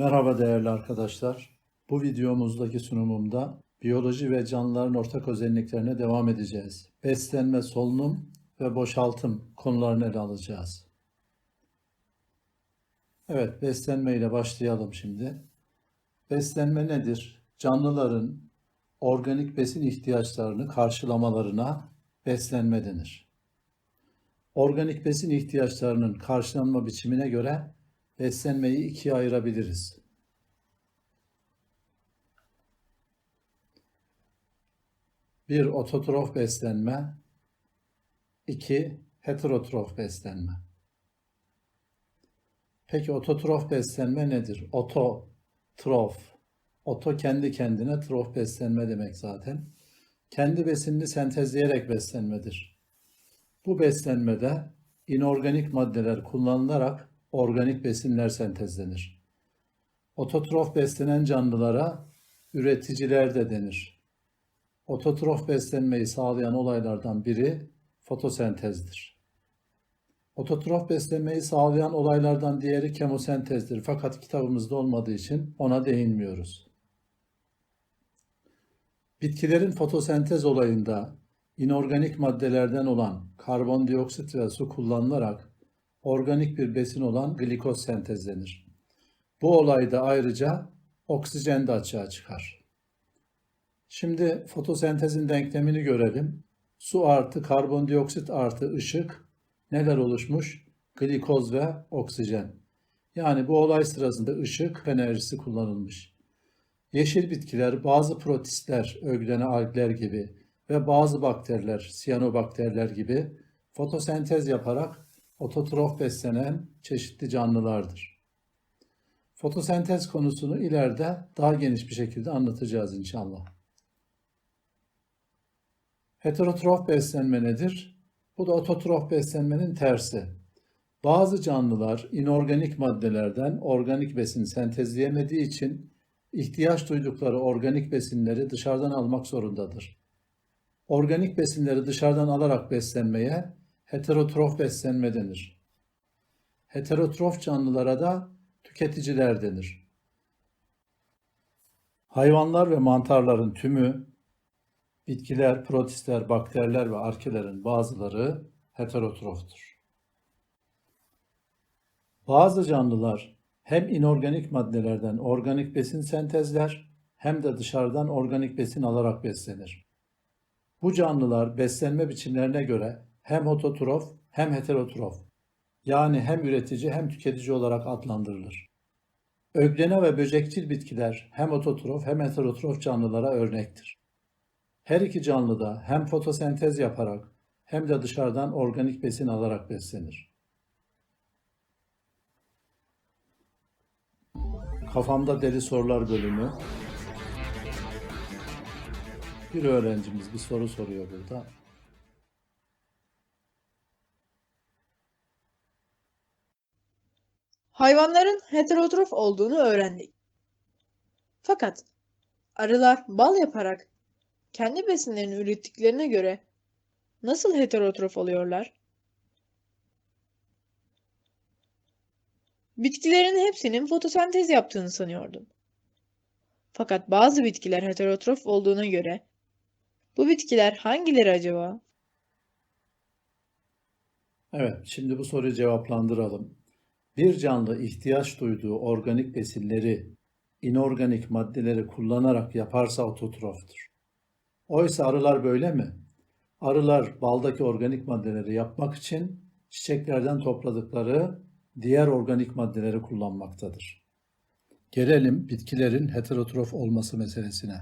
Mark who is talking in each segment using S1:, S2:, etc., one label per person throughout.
S1: Merhaba değerli arkadaşlar. Bu videomuzdaki sunumumda biyoloji ve canlıların ortak özelliklerine devam edeceğiz. Beslenme, solunum ve boşaltım konularını ele alacağız. Evet, beslenme ile başlayalım şimdi. Beslenme nedir? Canlıların organik besin ihtiyaçlarını karşılamalarına beslenme denir. Organik besin ihtiyaçlarının karşılanma biçimine göre beslenmeyi ikiye ayırabiliriz. Bir ototrof beslenme, iki heterotrof beslenme. Peki ototrof beslenme nedir? Oto, trof. Oto kendi kendine, trof beslenme demek zaten. Kendi besinini sentezleyerek beslenmedir. Bu beslenmede inorganik maddeler kullanılarak organik besinler sentezlenir. Ototrof beslenen canlılara üreticiler de denir. Ototrof beslenmeyi sağlayan olaylardan biri fotosentezdir. Ototrof beslenmeyi sağlayan olaylardan diğeri kemosentezdir. Fakat kitabımızda olmadığı için ona değinmiyoruz. Bitkilerin fotosentez olayında inorganik maddelerden olan karbondioksit ve su kullanılarak organik bir besin olan glikoz sentezlenir. Bu olayda ayrıca oksijen de açığa çıkar. Şimdi fotosentezin denklemini görelim. Su artı karbondioksit artı ışık neler oluşmuş? Glikoz ve oksijen. Yani bu olay sırasında ışık enerjisi kullanılmış. Yeşil bitkiler, bazı protistler, öglene algler gibi ve bazı bakteriler, siyanobakteriler gibi fotosentez yaparak ototrof beslenen çeşitli canlılardır. Fotosentez konusunu ileride daha geniş bir şekilde anlatacağız inşallah. Heterotrof beslenme nedir? Bu da ototrof beslenmenin tersi. Bazı canlılar inorganik maddelerden organik besin sentezleyemediği için ihtiyaç duydukları organik besinleri dışarıdan almak zorundadır. Organik besinleri dışarıdan alarak beslenmeye heterotrof beslenme denir. Heterotrof canlılara da tüketiciler denir. Hayvanlar ve mantarların tümü, bitkiler, protistler, bakteriler ve arkelerin bazıları heterotroftur. Bazı canlılar hem inorganik maddelerden organik besin sentezler hem de dışarıdan organik besin alarak beslenir. Bu canlılar beslenme biçimlerine göre hem ototrof hem heterotrof yani hem üretici hem tüketici olarak adlandırılır. Öglene ve böcekçil bitkiler hem ototrof hem heterotrof canlılara örnektir. Her iki canlı da hem fotosentez yaparak hem de dışarıdan organik besin alarak beslenir. Kafamda Deli Sorular bölümü. Bir öğrencimiz bir soru soruyor burada.
S2: Hayvanların heterotrof olduğunu öğrendik. Fakat arılar bal yaparak kendi besinlerini ürettiklerine göre nasıl heterotrof oluyorlar? Bitkilerin hepsinin fotosentez yaptığını sanıyordum. Fakat bazı bitkiler heterotrof olduğuna göre bu bitkiler hangileri acaba?
S1: Evet, şimdi bu soruyu cevaplandıralım. Bir canlı ihtiyaç duyduğu organik besinleri, inorganik maddeleri kullanarak yaparsa ototroftur. Oysa arılar böyle mi? Arılar baldaki organik maddeleri yapmak için çiçeklerden topladıkları diğer organik maddeleri kullanmaktadır. Gelelim bitkilerin heterotrof olması meselesine.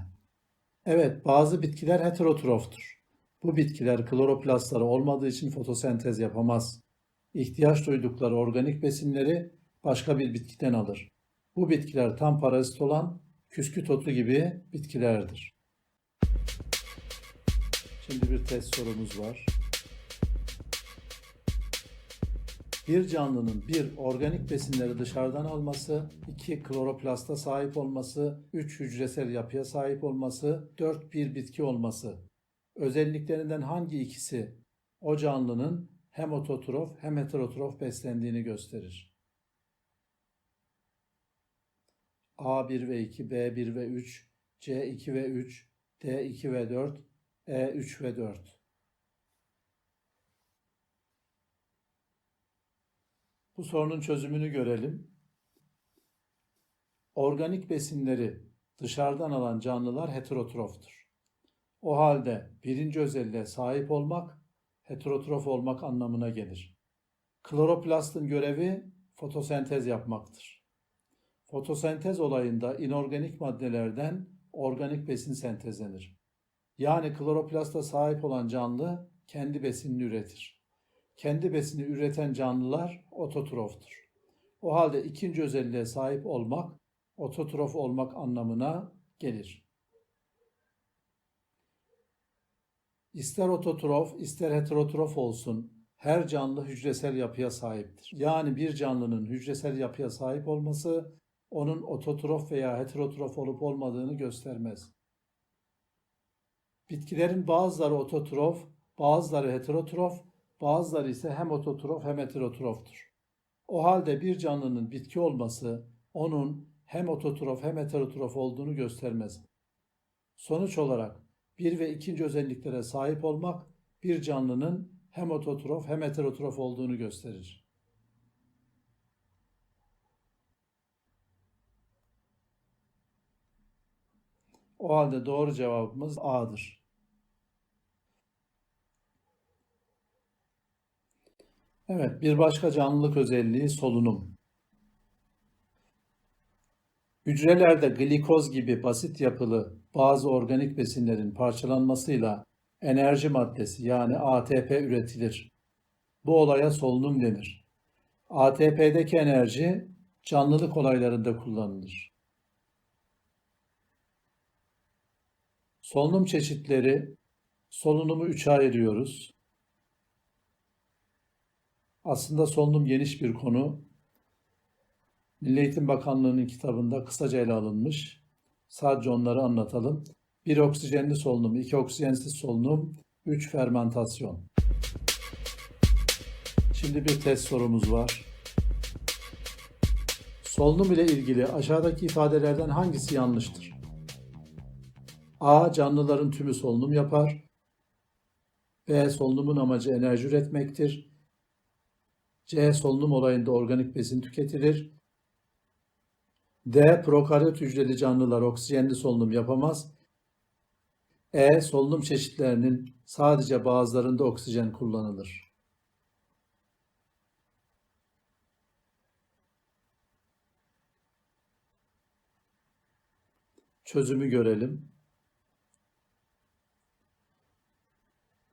S1: Evet, bazı bitkiler heterotroftur. Bu bitkiler kloroplastları olmadığı için fotosentez yapamaz. İhtiyaç duydukları organik besinleri başka bir bitkiden alır. Bu bitkiler tam parazit olan küsküt otu gibi bitkilerdir. Şimdi bir test sorumuz var. Bir canlının bir organik besinleri dışarıdan alması, iki kloroplasta sahip olması, üç hücresel yapıya sahip olması, dört bir bitki olması. Özelliklerinden hangi ikisi o canlının hem ototrof hem heterotrof beslendiğini gösterir. A1 ve 2, B1 ve 3, C2 ve 3, D2 ve 4, E3 ve 4. Bu sorunun çözümünü görelim. Organik besinleri dışarıdan alan canlılar heterotroftur. O halde birinci özelliğe sahip olmak heterotrof olmak anlamına gelir. Kloroplastın görevi fotosentez yapmaktır. Fotosentez olayında inorganik maddelerden organik besin sentezlenir. Yani kloroplasta sahip olan canlı kendi besinini üretir. Kendi besini üreten canlılar ototroftur. O halde ikinci özelliğe sahip olmak ototrof olmak anlamına gelir. İster ototrof, ister heterotrof olsun, her canlı hücresel yapıya sahiptir. Yani bir canlının hücresel yapıya sahip olması, onun ototrof veya heterotrof olup olmadığını göstermez. Bitkilerin bazıları ototrof, bazıları heterotrof, bazıları ise hem ototrof hem heterotroftur. O halde bir canlının bitki olması, onun hem ototrof hem heterotrof olduğunu göstermez. Sonuç olarak bir ve ikinci özelliklere sahip olmak bir canlının hem ototrof hem heterotrof olduğunu gösterir. O halde doğru cevabımız A'dır. Evet, bir başka canlılık özelliği solunum. Hücrelerde glikoz gibi basit yapılı bazı organik besinlerin parçalanmasıyla enerji maddesi yani ATP üretilir. Bu olaya solunum denir. ATP'deki enerji canlılık olaylarında kullanılır. Solunum çeşitleri, solunumu üçe ayırıyoruz. Aslında solunum geniş bir konu. Milli Eğitim Bakanlığı'nın kitabında kısaca ele alınmış. Sadece onları anlatalım. 1 oksijenli solunum, 2 oksijensiz solunum, 3 fermentasyon. Şimdi bir test sorumuz var. Solunum ile ilgili aşağıdaki ifadelerden hangisi yanlıştır? A. Canlıların tümü solunum yapar. B. Solunumun amacı enerji üretmektir. C. Solunum olayında organik besin tüketilir. D. Prokaryot hücreli canlılar oksijenli solunum yapamaz. E. Solunum çeşitlerinin sadece bazılarında oksijen kullanılır. Çözümü görelim.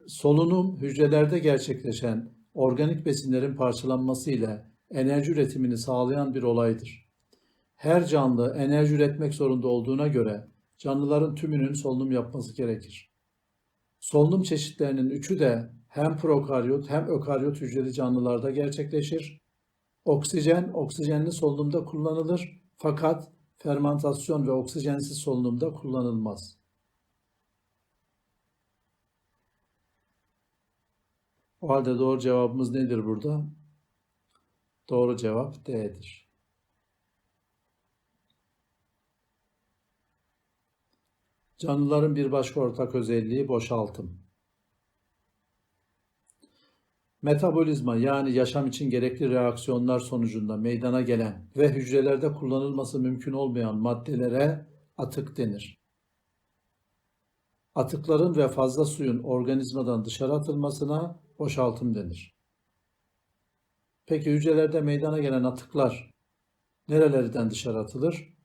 S1: Solunum hücrelerde gerçekleşen organik besinlerin parçalanması ile enerji üretimini sağlayan bir olaydır. Her canlı enerji üretmek zorunda olduğuna göre canlıların tümünün solunum yapması gerekir. Solunum çeşitlerinin üçü de hem prokaryot hem ökaryot hücreli canlılarda gerçekleşir. Oksijen, oksijenli solunumda kullanılır fakat fermentasyon ve oksijensiz solunumda kullanılmaz. O halde doğru cevabımız nedir burada? Doğru cevap D'dir. Canlıların bir başka ortak özelliği boşaltım. Metabolizma yani yaşam için gerekli reaksiyonlar sonucunda meydana gelen ve hücrelerde kullanılması mümkün olmayan maddelere atık denir. Atıkların ve fazla suyun organizmadan dışarı atılmasına boşaltım denir. Peki hücrelerde meydana gelen atıklar nerelerden dışarı atılır?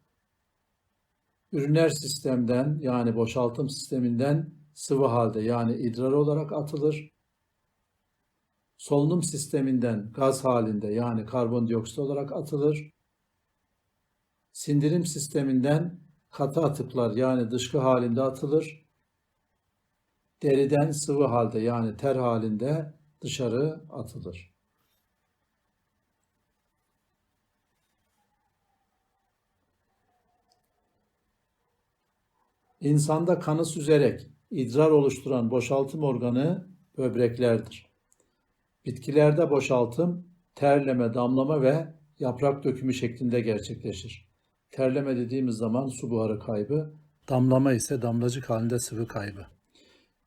S1: Üriner sistemden yani boşaltım sisteminden sıvı halde yani idrar olarak atılır. Solunum sisteminden gaz halinde yani karbondioksit olarak atılır. Sindirim sisteminden katı atıklar yani dışkı halinde atılır. Deriden sıvı halde yani ter halinde dışarı atılır. İnsanda kanı süzerek idrar oluşturan boşaltım organı böbreklerdir. Bitkilerde boşaltım terleme, damlama ve yaprak dökümü şeklinde gerçekleşir. Terleme dediğimiz zaman su buharı kaybı. Damlama ise damlacık halinde sıvı kaybı.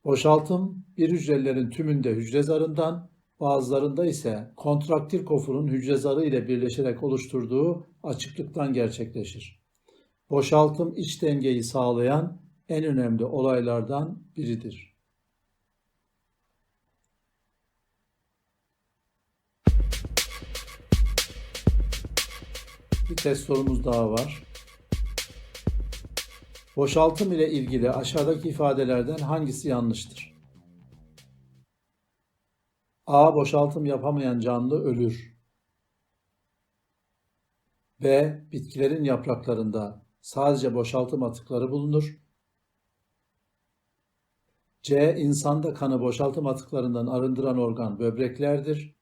S1: Boşaltım bir hücrelerin tümünde hücre zarından, bazılarında ise kontraktil kofunun hücre zarı ile birleşerek oluşturduğu açıklıktan gerçekleşir. Boşaltım iç dengeyi sağlayan en önemli olaylardan biridir. Bir test sorumuz daha var. Boşaltım ile ilgili aşağıdaki ifadelerden hangisi yanlıştır? A. Boşaltım yapamayan canlı ölür. B. Bitkilerin yapraklarında sadece boşaltım atıkları bulunur. C. İnsanda kanı boşaltım atıklarından arındıran organ böbreklerdir.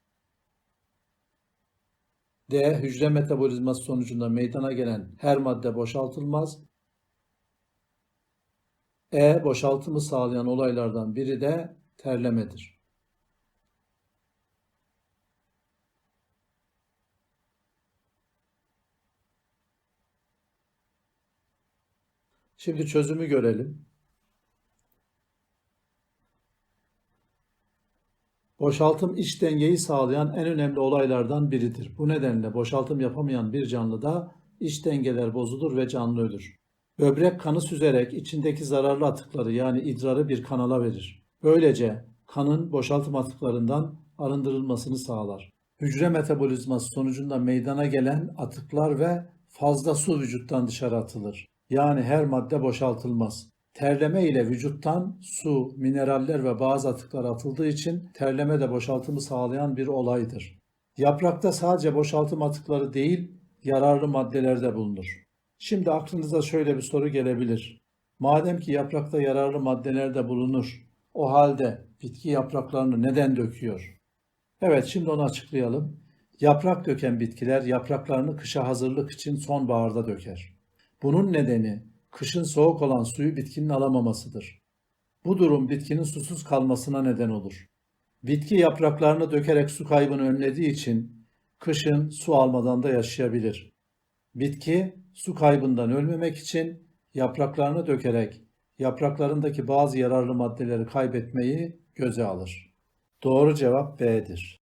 S1: D. Hücre metabolizması sonucunda meydana gelen her madde boşaltılmaz. E. Boşaltımı sağlayan olaylardan biri de terlemedir. Şimdi çözümü görelim. Boşaltım iç dengeyi sağlayan en önemli olaylardan biridir. Bu nedenle boşaltım yapamayan bir canlıda iç dengeler bozulur ve canlı ölür. Böbrek kanı süzerek içindeki zararlı atıkları yani idrarı bir kanala verir. Böylece kanın boşaltım atıklarından arındırılmasını sağlar. Hücre metabolizması sonucunda meydana gelen atıklar ve fazla su vücuttan dışarı atılır. Yani her madde boşaltılmaz. Terleme ile vücuttan su, mineraller ve bazı atıklar atıldığı için terleme de boşaltımı sağlayan bir olaydır. Yaprakta sadece boşaltım atıkları değil, yararlı maddeler de bulunur. Şimdi aklınıza şöyle bir soru gelebilir. Madem ki yaprakta yararlı maddeler de bulunur, o halde bitki yapraklarını neden döküyor? Evet, şimdi onu açıklayalım. Yaprak döken bitkiler yapraklarını kışa hazırlık için sonbaharda döker. Bunun nedeni kışın soğuk olan suyu bitkinin alamamasıdır. Bu durum bitkinin susuz kalmasına neden olur. Bitki yapraklarını dökerek su kaybını önlediği için kışın su almadan da yaşayabilir. Bitki su kaybından ölmemek için yapraklarını dökerek yapraklarındaki bazı yararlı maddeleri kaybetmeyi göze alır. Doğru cevap B'dir.